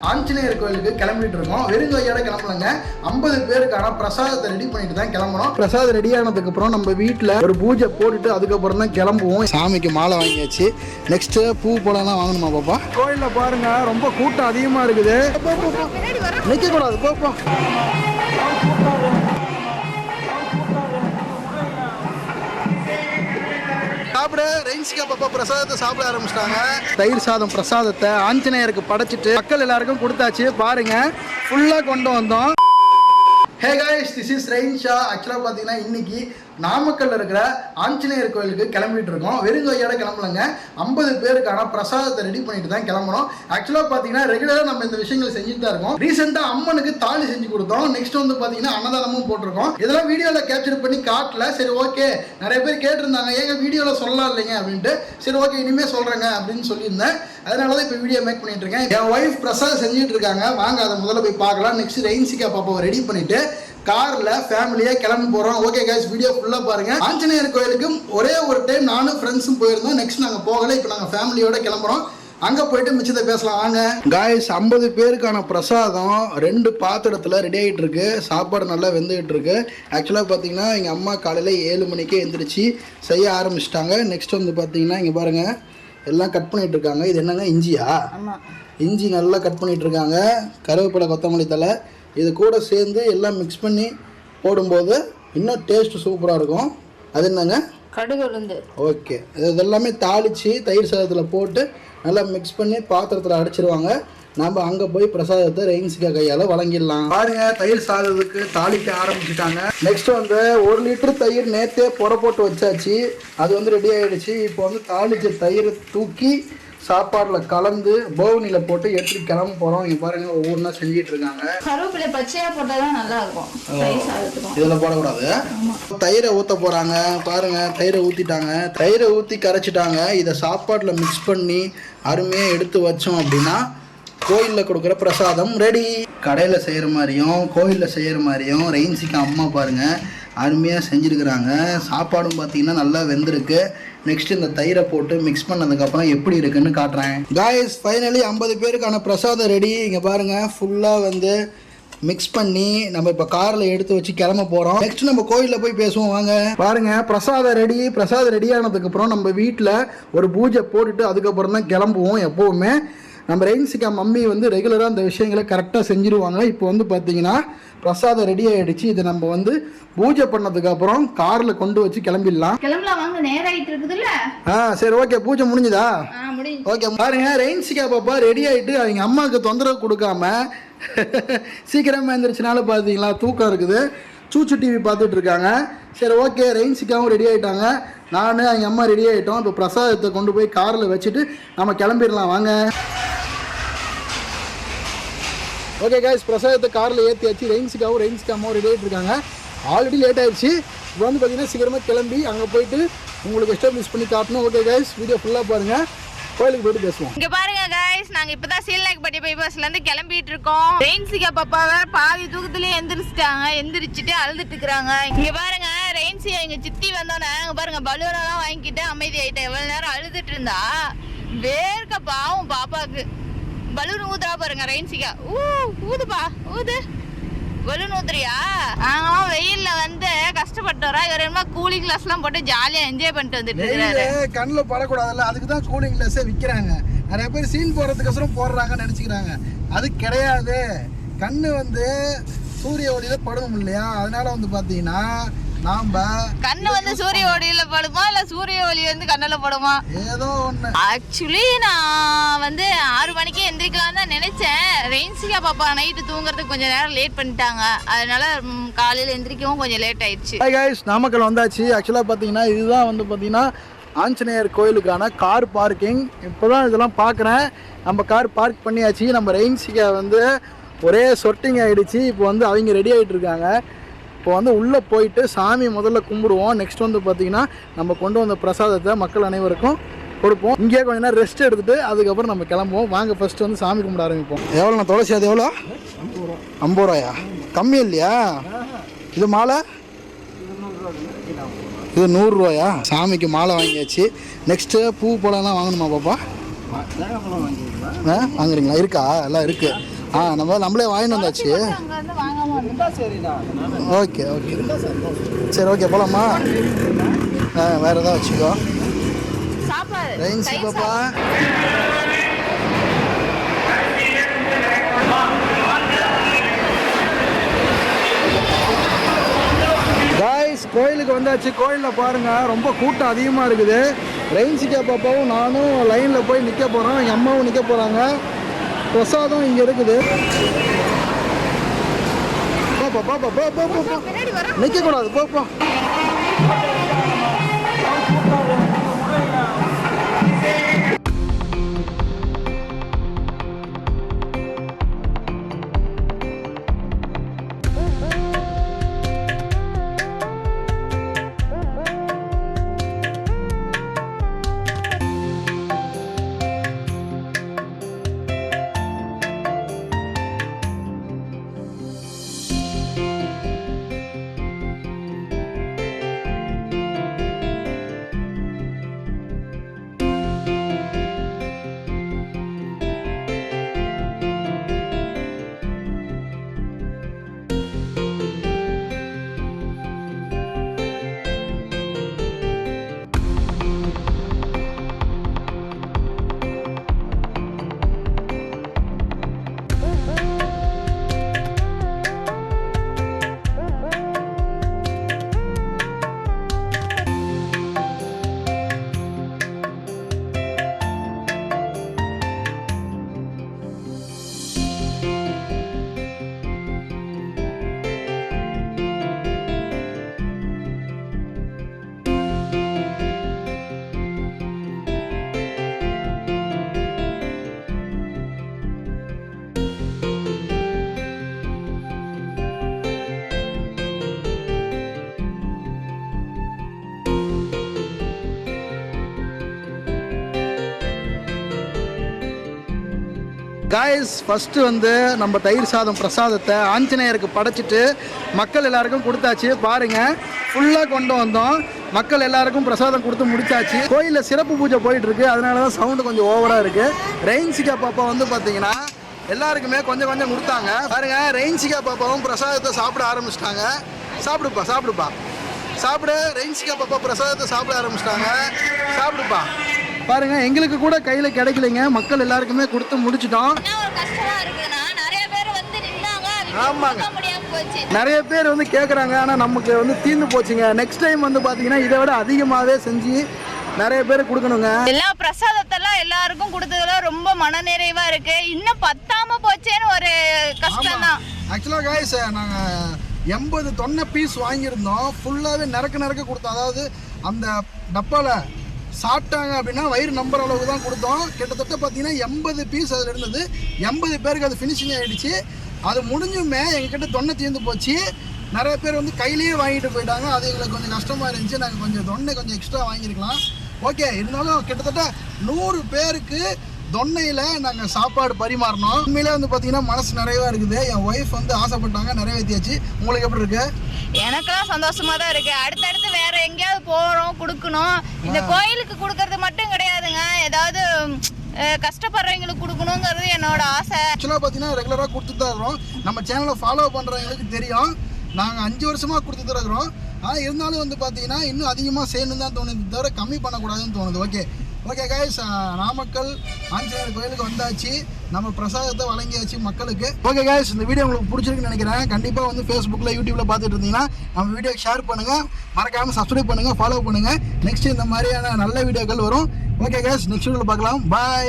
ஆஞ்சநேயர் கோயிலுக்கு கிளம்பிட்டு இருக்கோம் வெறுங்கையோட கிளம்பலங்க ஐம்பது பேருக்கான பிரசாதத்தை ரெடி பண்ணிட்டு தான் கிளம்பணும் பிரசாதம் ரெடி ஆனதுக்கு அப்புறம் நம்ம வீட்டில் ஒரு பூஜை போட்டுட்டு அதுக்கப்புறம் தான் கிளம்புவோம். சாமிக்கு மாலை வாங்கியாச்சு. நெக்ஸ்ட் பூ பழம்லாம் வாங்கணுமா பாப்பா? கோயிலில் பாருங்க ரொம்ப கூட்டம் அதிகமாக இருக்குது. நிற்க கூடாது சாப்பிட. ரெயின்சிகா பாப்பா பிரசாதத்தை சாப்பிட ஆரம்பிச்சிட்டாங்க. தயிர் சாதம் பிரசாதத்தை ஆஞ்சநேயருக்கு படைச்சிட்டு மக்கள் எல்லாருக்கும் கொடுத்தாச்சு. பாருங்க ஃபுல்லாக கொண்டு வந்தோம். ஹே காய்ஸ் திஸ் இஸ் ரெயின் ஷா ஆக்சுவலாக பார்த்தீங்கன்னா இன்னைக்கு நாமக்கல்ல இருக்கிற ஆஞ்சநேயர் கோயிலுக்கு கிளம்பிட்டு இருக்கோம். வெறுங்கையோட கிளம்பலங்க. ஐம்பது பேருக்கான பிரசாதத்தை ரெடி பண்ணிட்டு தான் கிளம்பணும் ஆக்சுவலாக பார்த்தீங்கன்னா ரெகுலராக நம்ம இந்த விஷயங்கள் செஞ்சுட்டு தான் இருக்கோம். ரீசெண்டாக அம்மனுக்கு தாலி செஞ்சு கொடுத்தோம். நெக்ஸ்ட் வந்து பார்த்தீங்கன்னா அன்னதானமும் போட்டிருக்கோம். இதெல்லாம் வீடியோவில் கேப்சர் பண்ணி காட்டல. சரி ஓகே நிறைய பேர் கேட்டிருந்தாங்க. ஏங்க வீடியோவில் சொல்லலாம் இல்லைங்க அப்படின்ட்டு. சரி ஓகே இனிமேல் சொல்கிறேங்க அப்படின்னு சொல்லியிருந்தேன். அதனால தான் இப்போ வீடியோ மேக் பண்ணிட்டு இருக்கேன். என் ஒய்ஃப் பிரசாதம் செஞ்சுட்டு இருக்காங்க. வாங்க அதை முதல்ல போய் பார்க்கலாம். நெக்ஸ்ட் ரெயின்சிக்கா பாப்பாவை ரெடி பண்ணிட்டு கார்ல ஃபேமிலியா கிளம்பி போறோம். ஓகே கைஸ் வீடியோ ஃபுல்லா பாருங்க. ஆஞ்சநேயர் கோயிலுக்கு ஒரே ஒரு டைம் நானும் ஃப்ரெண்ட்ஸும் போயிருந்தோம். நெக்ஸ்ட் நாங்க போகல. இப்போ நாங்க ஃபேமிலியோட கிளம்புறோம். அங்க போயிட்டு மிச்சத்தை பேசலாம். வாங்க. காய்ஸ் ஐம்பது பேருக்கான பிரசாதம் ரெண்டு பாத்திரத்துல ரெடி ஆகிட்டு இருக்கு. சாப்பாடு நல்லா வெந்துகிட்டு இருக்கு. ஆக்சுவலாக பார்த்தீங்கன்னா எங்கள் அம்மா காலையில் ஏழு மணிக்கே எந்திரிச்சு செய்ய ஆரம்பிச்சிட்டாங்க. நெக்ஸ்ட் வந்து பார்த்தீங்கன்னா இங்கே பாருங்க. எல்லாம் கட் பண்ணிட்டு இருக்காங்க. இது என்னங்க? இஞ்சியா? இஞ்சி நல்லா கட் பண்ணிட்டு இருக்காங்க. கருவேப்பிலை கொத்தமல்லி தலை இது கூட சேர்ந்து எல்லாம் மிக்ஸ் பண்ணி போடும்போது இன்னும் டேஸ்ட் சூப்பராக இருக்கும். அது என்னங்க? கடுகு உளுந்து ஓகே இது எல்லாமே தாளித்து தயிர் சாதத்தில் போட்டு நல்லா மிக்ஸ் பண்ணி பாத்திரத்தில் அடிச்சிருவாங்க. நம்ம அங்கே போய் பிரசாதத்தை ரெயின்சிகா கையால் வழங்கிடலாம். பாருங்க தயிர் சாதத்துக்கு தாளிக்க ஆரம்பிச்சிட்டாங்க. நெக்ஸ்ட் வந்து ஒரு லிட்டர் தயிர் நேற்றே புற போட்டு வச்சாச்சு. அது வந்து ரெடி ஆயிடுச்சு. இப்போ வந்து தாளிச்ச தயிரை தூக்கி சாப்பாடில் கலந்து பவுனியில் போட்டு எடுத்துட்டு கிளம்ப போகிறோம் இங்கே பாருங்க ஒவ்வொன்றா செஞ்சிட்டு இருக்காங்க. கருவேப்பிலை பச்சையா போட்டாதான் நல்லா இருக்கும் இதில் போடக்கூடாது? தயிரை ஊற்ற போகிறாங்க பாருங்க தயிரை ஊற்றிட்டாங்க தயிரை ஊற்றி கரைச்சிட்டாங்க. இதை சாப்பாட்டில் மிக்ஸ் பண்ணி அருமையாக எடுத்து வச்சோம் அப்படின்னா கோயிலில் கொடுக்குற பிரசாதம் ரெடி கடையில் செய்கிற மாதிரியும் கோயிலில் செய்கிற மாதிரியும் ரெயின்சிக்கு அம்மா பாருங்கள் அருமையாக செஞ்சுருக்கிறாங்க. சாப்பாடும் பார்த்தீங்கன்னா நல்லா வெந்திருக்கு. நெக்ஸ்ட் இந்த தயிரை போட்டு மிக்ஸ் பண்ணதுக்கப்புறம் எப்படி இருக்குன்னு காட்டுறேன். காய்ஸ் ஃபைனலி ஐம்பது பேருக்கான பிரசாதம் ரெடி இங்கே பாருங்கள் ஃபுல்லாக வந்து மிக்ஸ் பண்ணி நம்ம இப்போ காரில் எடுத்து வச்சு கிளம்ப போகிறோம் நெக்ஸ்ட் நம்ம கோயிலில் போய் பேசுவோம் வாங்க. பாருங்க பிரசாதம் ரெடி பிரசாதம் ரெடி ஆனதுக்கப்புறம் நம்ம வீட்டில் ஒரு பூஜை போட்டுட்டு அதுக்கப்புறம் தான் கிளம்புவோம் எப்போவுமே. நம்ம ரெயின்சிகா மம்மி வந்து ரெகுலராக அந்த விஷயங்களை கரெக்டாக செஞ்சுருவாங்க. இப்போ வந்து பார்த்தீங்கன்னா பிரசாதம் ரெடி ஆகிடுச்சு இதை நம்ம வந்து பூஜை பண்ணதுக்கப்புறம் காரில் கொண்டு வச்சு கிளம்பிடலாம். கிளம்பலாம் வாங்க. நேரம் ஆயிட்டு இருக்குதுல்ல? ஆ சரி ஓகே பூஜை முடிஞ்சுதா? ஓகே பாருங்க ரெயின்சிகா பாப்பா ரெடி ஆயிட்டு அவங்க அம்மாவுக்கு தொந்தரவு கொடுக்காம சீக்கிரமா எழுந்திரிச்சனால பார்த்தீங்களா தூக்கம் இருக்குது. சூச்சு டிவி பார்த்துட்டு இருக்காங்க. சரி ஓகே ரெயின்சிக்காவும் ரெடி ஆயிட்டாங்க. நான் எங்கள் அம்மா ரெடி ஆகிட்டோம் இப்போ பிரசாதத்தை கொண்டு போய் காரில் வச்சுட்டு நம்ம கிளம்பிடலாம். வாங்க. ஓகே கைஸ் பிரசாதத்தை காரில் ஏற்றியாச்சு ரெயின்ஸுக்காகவும் ரெயின்ஸுக்காகவும் ரெடி ஆகிட்டு இருக்காங்க. ஆல்ரெடி லேட் ஆயிடுச்சு. இப்போ வந்து பார்த்தீங்கன்னா சீக்கிரமாக கிளம்பி அங்கே போயிட்டு உங்களுக்கு எஸ்டாப்ளிஷ் பண்ணி காட்டணும். ஓகே கைஸ் வீடியோ ஃபுல்லாக பாருங்கள் கோயிலுக்கு போயிட்டு பேசுவோம். இங்க பாருங்க கைஸ் நாங்க இப்பதான் சீல்நாயக்பட்டி பைபாஸ்ல இருந்து கிளம்பிட்டு இருக்கோம். ரெயின்சிகா பாப்பா வேற பாதி தூக்கத்திலே எந்திரிச்சிட்டாங்க. எந்திரிச்சிட்டு அழுதுட்டு இருக்கிறாங்க. இங்க பாருங்க ரெயின்சிகா எங்க சித்தி வந்தோன்னே அங்க பாருங்க பலூனெல்லாம் வாங்கிட்டு அமைதி ஆயிட்டேன் எவ்வளவு நேரம் அழுதுட்டு இருந்தா. வேர்க்க பாவம் பாப்பாக்கு பலூன் ஊதுறா பாருங்க ரெயின்சிகா. ஊ ஊதுப்பா ஊது. பலூன் ஊத்துறியா? நாங்களாம் வெயில்ல வந்து கஷ்டப்பட்டு வரோம் இவர் என்ன கூலிங் கிளாஸ் எல்லாம் போட்டு ஜாலியா என்ஜாய் பண்ணிட்டு வந்துட்டு இருக்காரு. கண்ணில் படக்கூடாதுல்ல அதுக்கு தான் கூலிங் கிளாஸே விற்கிறாங்க நிறைய பேர் சீன் போடுறதுக்கோசரம் போடுறாங்கன்னு நினச்சிக்கிறாங்க. அது கிடையாது. கண்ணு வந்து சூரிய ஒளியில படணும் இல்லையா? அதனால வந்து பார்த்தீங்கன்னா நாம் கண்ணு வந்து சூரிய ஒளியில படுமா இல்ல சூரிய ஒளி வந்து கண்ணுல படுமா? ஏதோ ஒன்று ஆக்சுவலி நான் வந்து ஆறு மணிக்கு எந்திரிக்கலாம் தான் நினைச்சேன். ரெயின்சிகா பாப்பா நைட்டு தூங்குறதுக்கு கொஞ்சம் நேரம் லேட் பண்ணிட்டாங்க. அதனால காலையில எந்திரிக்கவும் கொஞ்சம் லேட் ஆயிடுச்சு. ஹாய் guys நாமக்கல் வந்தாச்சு. ஆக்சுவலாக பார்த்தீங்கன்னா இதுதான் வந்து பார்த்தீங்கன்னா ஆஞ்சநேயர் கோயிலுக்கான கார் பார்க்கிங் இப்போ தான் இதெல்லாம் பார்க்குறேன் நம்ம கார் பார்க் பண்ணியாச்சு. நம்ம ரெயின்சிகா வந்து ஒரே சொட்டிங் ஆகிடுச்சு இப்போ வந்து அவங்க ரெடி ஆகிட்டு இருக்காங்க. இப்போ வந்து உள்ளே போயிட்டு சாமி முதல்ல கும்பிடுவோம். நெக்ஸ்ட் வந்து பார்த்தீங்கன்னா நம்ம கொண்டு வந்த பிரசாதத்தை மக்கள் அனைவருக்கும் கொடுப்போம். இங்கேயே கொஞ்ச நேரம் ரெஸ்ட் எடுத்துட்டு அதுக்கப்புறம் நம்ம கிளம்புவோம். வாங்க ஃபர்ஸ்ட் வந்து சாமி கும்பிட ஆரம்பிப்போம். எவ்வளோண்ணா துளசி அது எவ்வளோ? ஐம்பது ரூபாயா? கம்மி இல்லையா? இது மாலை? இது நூறுரூவாயா சாமிக்கு மாலை வாங்கியாச்சு. நெக்ஸ்ட்டு பூ பழம்லாம் வாங்கணுமா பாப்பா? ஆ வாங்குறீங்களா? இருக்கா? எல்லாம் இருக்கு. ஆ நம்ம நம்மளே வாங்கிட்டு வந்தாச்சு. அங்க வந்து வாங்காம வந்தோம். Okay okay. சரி ஓகே போலாமா? ஆ வேற ஏதாவது வச்சுக்கோ. தயிர் பாப்பா கோயிலுக்கு வந்தாச்சு. கோயிலில் பாருங்க ரொம்ப கூட்டம் அதிகமாக இருக்குது. ரெயின்சிக்கா பாப்பாவும் நானும் லைனில் போய் நிற்க போகிறோம் எங்கள் அம்மாவும் நிற்க போகிறாங்க பிரசாதம் இங்கே இருக்குது. பாப்பா பாப்பா போ போ போ நிற்கக்கூடாது போ. காய்ஸ் ஃபஸ்ட்டு வந்து நம்ம தயிர் சாதம் பிரசாதத்தை ஆஞ்சநேயருக்கு படைச்சிட்டு மக்கள் எல்லாருக்கும் கொடுத்தாச்சு. பாருங்கள் ஃபுல்லாக கொண்டு வந்தோம். மக்கள் எல்லாருக்கும் பிரசாதம் கொடுத்து முடிச்சாச்சு. கோயிலில் சிறப்பு பூஜை போயிட்டுருக்கு. அதனால தான் சவுண்டு கொஞ்சம் ஓவராக இருக்குது ரெயின்சிகா பாப்பா வந்து பார்த்தீங்கன்னா எல்லாருக்குமே கொஞ்சம் கொஞ்சம் கொடுத்தாங்க. பாருங்க ரெயின்சிகா பாப்பாவும் பிரசாதத்தை சாப்பிட ஆரம்பிச்சிட்டாங்க. சாப்பிடுப்பா சாப்பிடுப்பா. சாப்பிடு ரெயின்சிகா பாப்பா பிரசாதத்தை சாப்பிட ஆரம்பிச்சிட்டாங்க. சாப்பிடுப்பா. பாருங்க எங்களுக்கு கூட கையில் கிடைக்கலைங்க. மக்கள் எல்லாருக்குமே கொடுத்து முடிச்சிட்டோம். என்ன ஒரு கஷ்டமா இருக்குன்னா நிறைய பேர் வந்து நின்னாங்க அவங்க ஆமாங்க. கொடுக்க முடியாம போச்சு. நிறைய பேர் வந்து கேட்குறாங்க ஆனால் நமக்கு வந்து தீர்ந்து போச்சுங்க. நெக்ஸ்ட் டைம் வந்து பார்த்தீங்கன்னா இதை விட அதிகமாகவே செஞ்சு நிறைய பேர் கொடுக்கணுங்க. எல்லா பிரசாதத்தெல்லாம் எல்லாருக்கும் கொடுத்ததுல ரொம்ப மனநிறைவா இருக்கு. இன்னும் பத்தாம போச்சேன்னு ஒரு கஷ்டம் தான் ஆக்சுவலாக காய்ஸ் நாங்கள் எண்பது தொன்னை பீஸ் வாங்கியிருந்தோம். ஃபுல்லாகவே நிறக்க நிறக்க கொடுத்தோம். அதாவது அந்த டப்பாவில் சாப்பிட்டாங்க அப்படின்னா வயிறு நம்புற அளவுக்கு தான் கொடுத்தோம். கிட்டத்தட்ட பார்த்தீங்கன்னா எண்பது பீஸ் அதில் இருந்தது. எண்பது பேருக்கு அது ஃபினிஷிங் ஆகிடுச்சு அது முடிஞ்சுமே எங்ககிட்ட தொன்னை தீர்ந்து போச்சு. நிறைய பேர் வந்து கையிலேயே வாங்கிட்டு போயிட்டாங்க. அது எங்களுக்கு கொஞ்சம் கஷ்டமாக இருந்துச்சு. நாங்கள் கொஞ்சம் தொன்னை கொஞ்சம் எக்ஸ்ட்ரா வாங்கியிருக்கலாம். ஓகே இருந்தாலும் கிட்டத்தட்ட நூறு பேருக்கு தொன்னையில் நாங்கள் சாப்பாடு பரிமாறினோம் உண்மையிலே வந்து பார்த்தீங்கன்னா மனசு நிறைவாக இருக்குது. என் ஒய்ஃப் வந்து ஆசைப்பட்டாங்க நிறைவேற்றியாச்சு உங்களுக்கு எப்படி இருக்கு? எனக்கெல்லாம் சந்தோஷமாக தான் இருக்குது அடுத்தடுத்து வேறு எங்கேயாவது போகிறோம் கொடுக்கணும். இந்த கோயிலுக்கு கொடுக்கறது மட்டும் கிடையாதுங்க. ஏதாவது கஷ்டப்படுறவங்களுக்கு கொடுக்கணுங்கிறது என்னோட ஆசை. ஆக்சுவலாக பார்த்தீங்கன்னா ரெகுலராக கொடுத்துட்டு தான் இருக்கிறோம். நம்ம சேனலை ஃபாலோ பண்ணுறவங்களுக்கு தெரியும். நாங்கள் அஞ்சு வருஷமாக கொடுத்துட்டு இருக்கிறோம். ஆனால் இருந்தாலும் வந்து பார்த்தீங்கன்னா இன்னும் அதிகமாக செய்யணும் தான் தோணுது. தவிர கம்மி பண்ணக்கூடாதுன்னு தோணுது. Okay okay guys Namakkal Anjaneyar கோயிலுக்கு வந்தாச்சு. நம்ம பிரசாதத்தை வழங்கியாச்சு மக்களுக்கு. ஓகே கைஸ் இந்த வீடியோ உங்களுக்கு பிடிச்சிருக்குன்னு நினைக்கிறேன். கண்டிப்பாக வந்து ஃபேஸ்புக்கில் யூடியூப்பில் பார்த்துட்டு இருந்தீங்கன்னா நம்ம வீடியோ ஷேர் பண்ணுங்கள் மறக்காமல் சப்ஸ்கிரைப் பண்ணுங்கள் ஃபாலோ பண்ணுங்கள் நெக்ஸ்ட் இந்த மாதிரியான நல்ல வீடியோக்கள் வரும். ஓகே கைஸ் நெக்ஸ்ட் வீடியோவில் பார்க்கலாம். பாய்